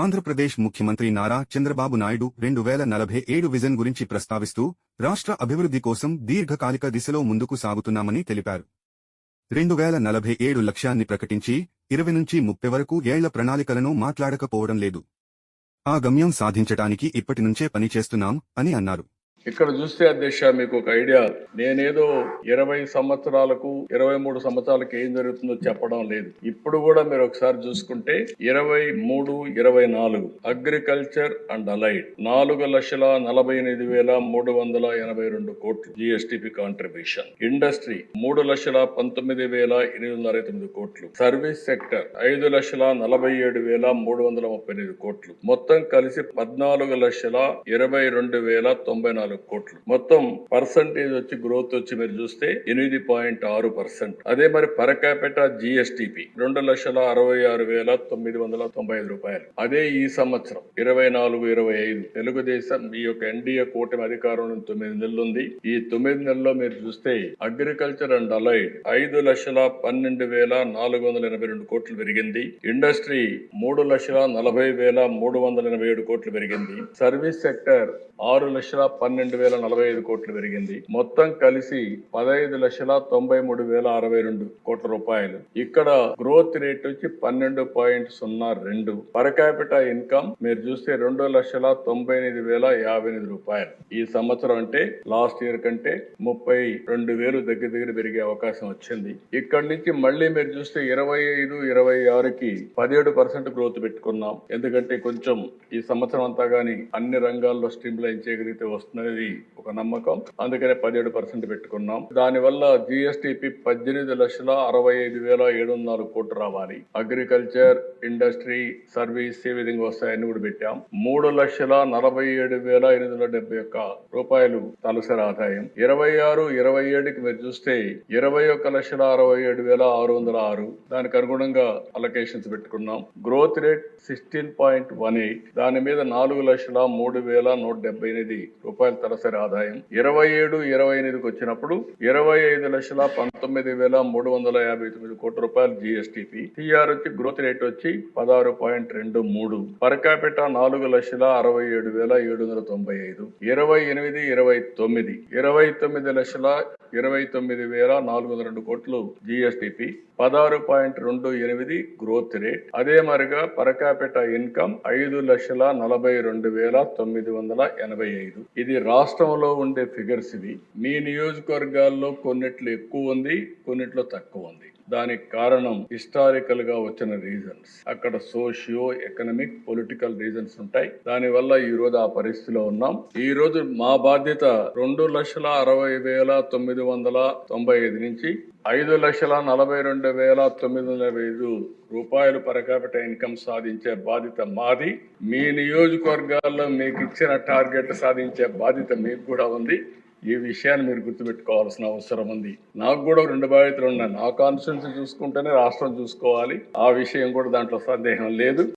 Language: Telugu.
ఆంధ్రప్రదేశ్ ముఖ్యమంత్రి నారా చంద్రబాబు నాయుడు రెండు వేల నలభై ఏడు విజన్ గురించి ప్రస్తావిస్తూ రాష్ట్ర అభివృద్ధి కోసం దీర్ఘకాలిక దిశలో ముందుకు సాగుతున్నామని తెలిపారు. రెండు వేల నలభై ఏడు లక్ష్యాన్ని ప్రకటించి ఇరవై నుంచి ముప్పై వరకు ఏళ్ళ ప్రణాళికలను మాట్లాడకపోవడం లేదు. ఆ గమ్యం సాధించటానికి ఇప్పటి నుంచే పనిచేస్తున్నాం అని అన్నారు. ఇక్కడ చూస్తే అధ్యక్ష మీకు ఒక ఐడియా. నేనేదో ఇరవై సంవత్సరాలకు ఇరవై మూడు సంవత్సరాలకు ఏం జరుగుతుందో చెప్పడం లేదు. ఇప్పుడు కూడా మీరు ఒకసారి చూసుకుంటే ఇరవై మూడు ఇరవై నాలుగు అగ్రికల్చర్ అండ్ అలైడ్. నాలుగు లక్షల నలభై ఎనిమిది వేల మూడు వందల ఎనభై రెండు కోట్లు జిఎస్టిపి కాంట్రిబ్యూషన్ ఇండస్ట్రీ మూడు లక్షల పంతొమ్మిది వేల ఎనిమిది వందల అరవై తొమ్మిది కోట్లు. సర్వీస్ సెక్టర్ ఐదు లక్షల నలభై ఏడు వేల మూడు వందల ముప్పై ఎనిమిది కోట్లు. మొత్తం కలిసి పద్నాలుగు లక్షల ఇరవై రెండు వేల తొంభై నాలుగు కోట్లు. మొత్తం పర్సంటేజ్ వచ్చి గ్రోత్ వచ్చి మీరు చూస్తే ఎనిమిది పాయింట్ ఆరు పర్సెంట్ అదే మరి పర్ క్యాపిటల్ జిఎస్టిపి రెండు లక్షల అరవై ఆరు వేల తొమ్మిది వందల తొంభై ఐదు రూపాయలు. అదే ఈ సంవత్సరం ఇరవై నాలుగు ఇరవై ఐదు. తెలుగుదేశం ఈ యొక్క ఎన్డీఏ కూటమి అధికారంలో తొమ్మిది నెలలు ఉంది. ఈ తొమ్మిది నెలల్లో మీరు చూస్తే అగ్రికల్చర్ అండ్ అలైడ్ ఐదు లక్షల పన్నెండు వేల నాలుగు వందల ఎనభై రెండు కోట్లు పెరిగింది. ఇండస్ట్రీ మూడు లక్షల నలభై వేల మూడు వందల ఎనభై ఏడు కోట్లు పెరిగింది. సర్వీస్ సెక్టర్ ఆరు లక్షల పన్నెండు వేల నలభై ఐదు కోట్లు పెరిగింది. మొత్తం కలిసి పదహైదు లక్షల తొంభై మూడు వేల అరవై రెండు కోట్ల రూపాయలు. ఇక్కడ గ్రోత్ రేట్ వచ్చి పన్నెండు పాయింట్ సున్నా రెండు. పర్ క్యాపిటల్ ఇన్కమ్ మీరు చూస్తే రెండు లక్షల తొంభై ఎనిమిది వేల యాభై ఎనిమిది రూపాయలు. ఈ సంవత్సరం అంటే లాస్ట్ ఇయర్ కంటే ముప్పై రెండు వేలు దగ్గర దగ్గర పెరిగే అవకాశం వచ్చింది. ఇక్కడ నుంచి మళ్ళీ మీరు చూస్తే ఇరవై ఐదు ఇరవై ఆరుకి పదిహేడు పర్సెంట్ గ్రోత్ పెట్టుకున్నాం. ఎందుకంటే కొంచెం ఈ సంవత్సరం అంతా కానీ అన్ని రంగాల్లో స్ట్రీమ్ లైన్ చేయగలిగితే అనేది ఒక నమ్మకం. అందుకనే పదిహేడు పర్సెంట్ పెట్టుకున్నాం. దానివల్ల జిఎస్టిపి పద్దెనిమిది లక్షల అరవై ఐదు వేల ఏడు వందల నాలుగు కోట్లు రావాలి. అగ్రికల్చర్ ఇండస్ట్రీ సర్వీస్ ఏ విధంగా వస్తాయని కూడా పెట్టాం. మూడు లక్షల నలభై ఏడు వేల ఎనిమిది వందల డెబ్బై ఒక్క రూపాయలు తలసరి ఆదాయం. ఇరవై ఆరు ఇరవై ఏడుకి మీరు చూస్తే ఇరవై ఒక్క లక్షల అరవై ఏడు వేల ఆరు వందల ఆరు దానికి అనుగుణంగా అలొకేషన్స్ పెట్టుకున్నాం. Growth rate sixteen point one eight దాని మీద నాలుగు లక్షల మూడు వేల నూట డెబ్బై ఎనిమిది రూపాయలు తలసరి ఆదాయం. ఇరవై ఏడు ఇరవై ఎనిమిదికి వచ్చినప్పుడు ఇరవై ఐదు లక్షల పంతొమ్మిది వేల మూడు వందల యాభై తొమ్మిది కోట్ల రూపాయలు జిఎస్టిపి టిఆర్ వచ్చి గ్రోత్ రేట్ వచ్చి పదహారు పాయింట్ రెండు మూడు. పర్ క్యాపిటా నాలుగు లక్షల అరవై ఏడు వేల ఏడు వందల తొంభై ఐదు. ఇరవై ఎనిమిది ఇరవై తొమ్మిది. ఇరవై తొమ్మిది లక్షల ఇరవై తొమ్మిది వేల నాలుగు వందల రెండు కోట్లు జిఎస్టిపి పదహారు పాయింట్ రెండు ఎనిమిది గ్రోత్ రేట్ అదే మరిగా పర్ ఇన్కమ్ ఐదు లక్షల నలభై రెండు వేల తొమ్మిది వందల ఎనభై ఐదు. ఇది రాష్ట్రంలో ఉండే ఫిగర్స్ ఇవి. మీ నియోజకవర్గాల్లో కొన్నిట్లో ఎక్కువ ఉంది కొన్నిట్లో తక్కువ ఉంది. దానికి కారణం హిస్టారికల్గా వచ్చిన రీజన్స్ అక్కడ సోషియో ఎకనమిక్ పొలిటికల్ రీజన్స్ ఉంటాయి. దాని వల్ల ఈ రోజు ఆ పరిస్థితిలో ఉన్నాం. ఈ రోజు మా బాధ్యత రెండు లక్షల అరవై వేల తొమ్మిది వందల తొంభై ఐదు నుంచి ఐదు లక్షల నలభై రెండు వేల తొమ్మిది వందల ఐదు రూపాయలు పరకాపిట ఇన్కమ్ సాధించే బాధ్యత మాది. మీ నియోజకవర్గాల్లో మీకు ఇచ్చిన టార్గెట్ సాధించే బాధ్యత మీకు కూడా ఉంది. ఈ విషయాన్ని మీరు గుర్తుపెట్టుకోవాల్సిన అవసరం ఉంది. నాకు కూడా రెండు బాధ్యతలు ఉన్నాయి. నా కాన్స్టిట్యూన్సీ చూసుకుంటేనే రాష్ట్రం చూసుకోవాలి. ఆ విషయం కూడా దాంట్లో సందేహం లేదు.